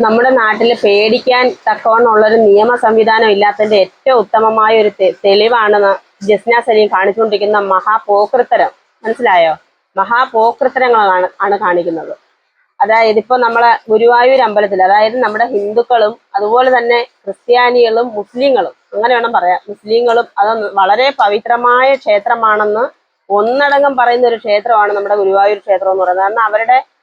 നമ്മുടെ നാട്ടിൽ പേടിക്കാൻ തക്കവണ്ണമുള്ളൊരു നിയമ സംവിധാനം ഇല്ലാത്തതിന്റെ ഏറ്റവും ഉത്തമമായ ഒരു തെ- തെളിവാണ് ജസ്ന സലീം കാണിച്ചുകൊണ്ടിരിക്കുന്ന മഹാപോക്രിത്തരം. മനസ്സിലായോ? മഹാപോക്രിത്തരങ്ങളാണ് ആണ് കാണിക്കുന്നത്. അതായത് ഇപ്പൊ നമ്മളെ ഗുരുവായൂർ അമ്പലത്തിൽ അതായത് നമ്മുടെ ഹിന്ദുക്കളും അതുപോലെ തന്നെ ക്രിസ്ത്യാനികളും മുസ്ലിങ്ങളും അങ്ങനെ വേണം പറയാം. മുസ്ലിങ്ങളും അത് വളരെ പവിത്രമായ ക്ഷേത്രമാണെന്ന് ഒന്നടങ്കം പറയുന്ന ഒരു ക്ഷേത്രമാണ് നമ്മുടെ ഗുരുവായൂർ ക്ഷേത്രം എന്ന് പറയുന്നത്. കാരണം അവരുടെ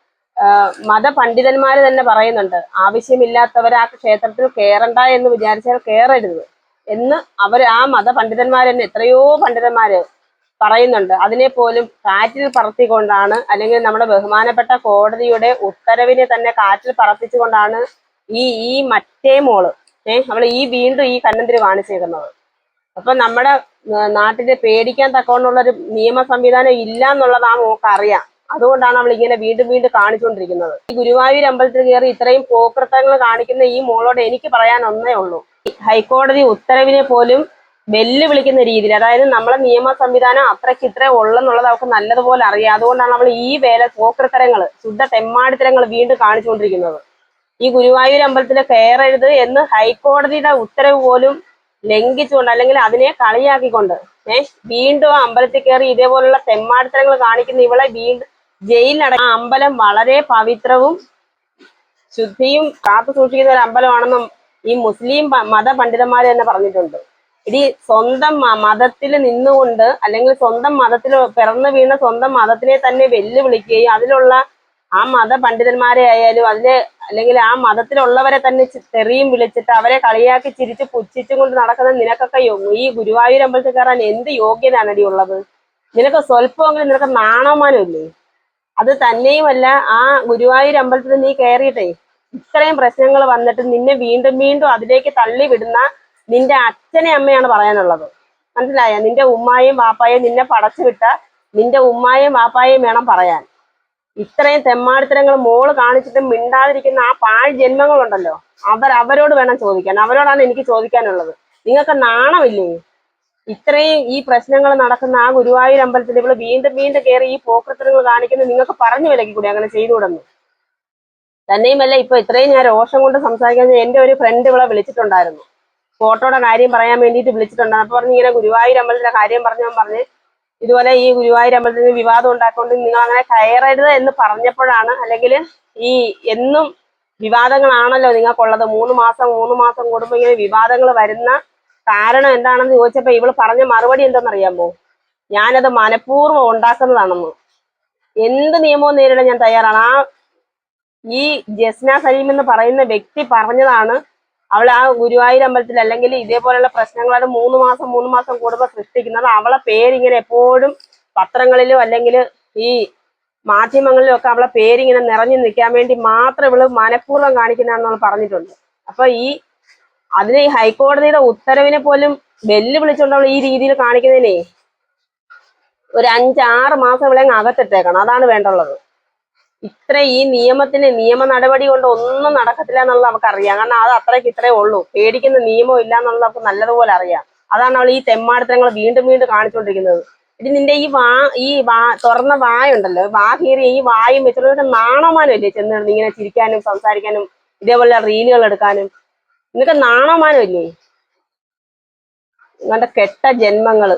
മതപണ്ഡിതന്മാർ തന്നെ പറയുന്നുണ്ട് ആവശ്യമില്ലാത്തവർ ആ ക്ഷേത്രത്തിൽ കയറണ്ട എന്ന് വിചാരിച്ചാൽ കയറരുത് എന്ന് അവർ ആ മതപണ്ഡിതന്മാർ തന്നെ എത്രയോ പണ്ഡിതന്മാർ പറയുന്നുണ്ട്. അതിനെ പോലും കാറ്റിൽ പറത്തിക്കൊണ്ടാണ് അല്ലെങ്കിൽ നമ്മുടെ ബഹുമാനപ്പെട്ട കോടതിയുടെ ഉത്തരവിനെ തന്നെ കാറ്റിൽ പറത്തിച്ചുകൊണ്ടാണ് ഈ ഈ മറ്റേ മോൾ ഏഹ് അവൾ ഈ വീണ്ടും ഈ കണ്ണന്തിരി കാണിച്ചേക്കുന്നത്. അപ്പൊ നമ്മുടെ നാട്ടിന്റെ പേടിക്കാൻ തക്കവണ്ണുള്ളൊരു നിയമ സംവിധാനം ഇല്ല എന്നുള്ളത് ആ മോക്ക് അറിയാം. അതുകൊണ്ടാണ് അവൾ ഇങ്ങനെ വീണ്ടും വീണ്ടും കാണിച്ചുകൊണ്ടിരിക്കുന്നത് ഈ ഗുരുവായൂർ അമ്പലത്തിൽ കയറി ഇത്രയും പോക്കൃത്തങ്ങൾ കാണിക്കുന്ന ഈ മോളോട് എനിക്ക് പറയാൻ ഒന്നേ ഉള്ളൂ. ഹൈക്കോടതി ഉത്തരവിനെ പോലും വെല്ലുവിളിക്കുന്ന രീതിയിൽ അതായത് നമ്മളെ നിയമ സംവിധാനം അത്രയ്ക്ക് ഇത്ര ഉള്ളെന്നുള്ളത് അവൾക്ക് നല്ലതുപോലെ അറിയാം. അതുകൊണ്ടാണ് അവൾ ഈ വേല പോക്കൃത്തരങ്ങൾ ശുദ്ധ തെമ്മാടിത്തരങ്ങൾ വീണ്ടും കാണിച്ചുകൊണ്ടിരിക്കുന്നത് ഈ ഗുരുവായൂർ അമ്പലത്തിൽ കയറരുത് എന്ന് ഹൈക്കോടതിയുടെ ഉത്തരവ് പോലും ലംഘിച്ചുകൊണ്ട് അല്ലെങ്കിൽ അതിനെ കളിയാക്കിക്കൊണ്ട് ഏഹ് വീണ്ടും അമ്പലത്തിൽ കയറി ഇതേപോലുള്ള തെമ്മാടിത്തരങ്ങൾ കാണിക്കുന്ന ഇവളെ വീണ്ടും ജയിലിലട അമ്പലം വളരെ പവിത്രവും ശുദ്ധിയും കാത്തു സൂക്ഷിക്കുന്ന ഒരു അമ്പലമാണെന്നും ഈ മുസ്ലിം മത പണ്ഡിതന്മാർ തന്നെ പറഞ്ഞിട്ടുണ്ട്. ഇടി സ്വന്തം മതത്തിൽ നിന്നുകൊണ്ട് അല്ലെങ്കിൽ സ്വന്തം മതത്തിൽ പിറന്നു വീണ സ്വന്തം മതത്തിനെ തന്നെ വെല്ലുവിളിക്കുകയും അതിലുള്ള ആ മത പണ്ഡിതന്മാരെ ആയാലും അതിലെ അല്ലെങ്കിൽ ആ മതത്തിലുള്ളവരെ തന്നെ തെറിയും വിളിച്ചിട്ട് അവരെ കളിയാക്കി ചിരിച്ച് പുച്ഛിച്ചും കൊണ്ട് നടക്കുന്ന നിനക്കൊക്കെ ഈ ഗുരുവായൂർ അമ്പലത്തിൽ കയറാൻ എന്ത് യോഗ്യതയാണടി ഉള്ളത്? നിനക്ക് സ്വല്പമെങ്കിലും നിനക്ക് നാണമാനം ഇല്ലേ? അത് തന്നെയുമല്ല ആ ഗുരുവായൂർ അമ്പലത്തിൽ നീ കയറിയിട്ടേ ഇത്രയും പ്രശ്നങ്ങൾ വന്നിട്ട് നിന്നെ വീണ്ടും വീണ്ടും അതിലേക്ക് തള്ളി വിടുന്ന നിന്റെ അച്ഛനെ അമ്മയാണ് പറയാനുള്ളത്. മനസ്സിലായ? നിന്റെ ഉമ്മായും വാപ്പായും നിന്നെ പടച്ചു വിട്ട നിന്റെ ഉമ്മായും വാപ്പായും വേണം പറയാൻ. ഇത്രയും തെമ്മാടിത്തരങ്ങൾ മോൾ കാണിച്ചിട്ട് മിണ്ടാതിരിക്കുന്ന ആ പാഴ് ജന്മങ്ങളുണ്ടല്ലോ അവർ അവരോട് വേണം ചോദിക്കാൻ. അവരോടാണ് എനിക്ക് ചോദിക്കാനുള്ളത്. നിങ്ങൾക്ക് നാണമില്ലേ? ഇത്രയും ഈ പ്രശ്നങ്ങൾ നടക്കുന്ന ആ ഗുരുവായൂർ അമ്പലത്തിൽ ഇവൾ വീണ്ടും വീണ്ടും കയറി ഈ പോക്കൃത്തരങ്ങൾ കാണിക്കുന്നത് നിങ്ങൾക്ക് പറഞ്ഞു വിലക്കി കൂടി അങ്ങനെ ചെയ്തുകൂടുന്നു തന്നെയുമല്ല ഇപ്പൊ ഇത്രയും ഞാൻ രോഷം കൊണ്ട് സംസാരിക്കാൻ എന്റെ ഒരു ഫ്രണ്ട് ഇവളെ വിളിച്ചിട്ടുണ്ടായിരുന്നു. ഫോട്ടോയുടെ കാര്യം പറയാൻ വേണ്ടിയിട്ട് വിളിച്ചിട്ടുണ്ടായിരുന്നു അപ്പൊ പറഞ്ഞു ഇങ്ങനെ ഗുരുവായൂർ അമ്പലത്തിന്റെ കാര്യം പറഞ്ഞു ഞാൻ പറഞ്ഞ് ഇതുപോലെ ഈ ഗുരുവായൂർ അമ്പലത്തിന് വിവാദം ഉണ്ടാക്കൊണ്ട് നിങ്ങൾ അങ്ങനെ കയറരുത് എന്ന് പറഞ്ഞപ്പോഴാണ് അല്ലെങ്കിൽ ഈ എന്നും വിവാദങ്ങളാണല്ലോ നിങ്ങൾക്കുള്ളത്. മൂന്ന് മാസം മൂന്ന് മാസം കൂടുമ്പോൾ ഇങ്ങനെ വിവാദങ്ങൾ വരുന്ന കാരണം എന്താണെന്ന് ചോദിച്ചപ്പോ ഇവൾ പറഞ്ഞ മറുപടി എന്തെന്നറിയാമോ ഞാനത് മനഃപൂർവം ഉണ്ടാക്കുന്നതാണെന്ന്. എന്ത് നിയമവും നേരിടാൻ ഞാൻ തയ്യാറാണ്. ആ ഈ ജസ്ന സലീം എന്ന് പറയുന്ന വ്യക്തി പറഞ്ഞതാണ് അവൾ ആ ഗുരുവായൂർ അമ്പലത്തിൽ അല്ലെങ്കിൽ ഇതേപോലെയുള്ള പ്രശ്നങ്ങളാണ് മൂന്ന് മാസം മൂന്ന് മാസം കൂടുമ്പോൾ സൃഷ്ടിക്കുന്നത്. അവളെ പേരിങ്ങനെ എപ്പോഴും പത്രങ്ങളിലും അല്ലെങ്കിൽ ഈ മാധ്യമങ്ങളിലും ഒക്കെ അവളെ പേരിങ്ങനെ നിറഞ്ഞു നിൽക്കാൻ വേണ്ടി മാത്രം ഇവൾ മനഃപൂർവം കാണിക്കുന്നതെന്ന് പറഞ്ഞിട്ടുണ്ട്. അപ്പൊ ഈ അതിന് ഈ ഹൈക്കോടതിയുടെ ഉത്തരവിനെ പോലും വെല്ലുവിളിച്ചുകൊണ്ട് അവൾ ഈ രീതിയിൽ കാണിക്കുന്നതിനെ ഒരു അഞ്ചാറ് മാസം ഇവിടെ അകത്തിട്ടേക്കണം. അതാണ് വേണ്ടുള്ളത്. ഇത്ര ഈ നിയമത്തിന് നിയമ നടപടി കൊണ്ട് ഒന്നും നടക്കത്തില്ല എന്നുള്ളത് അവർക്ക് അറിയാം കാരണം അത് അത്രയ്ക്ക് ഇത്രേ ഉള്ളൂ. പേടിക്കുന്ന നിയമം ഇല്ല എന്നുള്ളത് അവർക്ക് നല്ലതുപോലെ അറിയാം. അതാണ് അവൾ ഈ തെമ്മാടിത്തരങ്ങൾ വീണ്ടും വീണ്ടും കാണിച്ചുകൊണ്ടിരിക്കുന്നത്. ഇത് നിന്റെ ഈ വാ ഈ വാ തുറന്ന വായുണ്ടല്ലോ. വാ കീറിയ ഈ വായും വെച്ചിട്ട് നാണമാനമില്ലേ ചെന്ന് കിടന്ന് ഇങ്ങനെ ചിരിക്കാനും സംസാരിക്കാനും ഇതേപോലെ റീലുകൾ എടുക്കാനും? നിനക്ക് നാണമാനമില്ലേ നിങ്ങളുടെ കെട്ട ജന്മങ്ങൾ.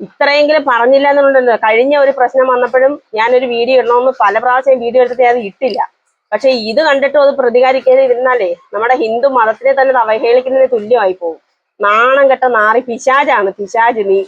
ഇത്രയെങ്കിലും പറഞ്ഞില്ല എന്നുണ്ടല്ലോ കഴിഞ്ഞ ഒരു പ്രശ്നം വന്നപ്പോഴും ഞാനൊരു വീഡിയോ ഇടണമെന്ന് പല പ്രാവശ്യം വീഡിയോ എടുത്തിട്ട് ഞാൻ ഇട്ടില്ല. പക്ഷെ ഇത് കണ്ടിട്ടും അത് പ്രതികാരിക്കാതെ ഇരുന്നാലേ നമ്മുടെ ഹിന്ദു മതത്തിനെ തന്നെ അവഹേളിക്കുന്നതിന് തുല്യമായി പോകും നാണം കെട്ട നാറി പിശാജാണ് പിശാജ് നീ.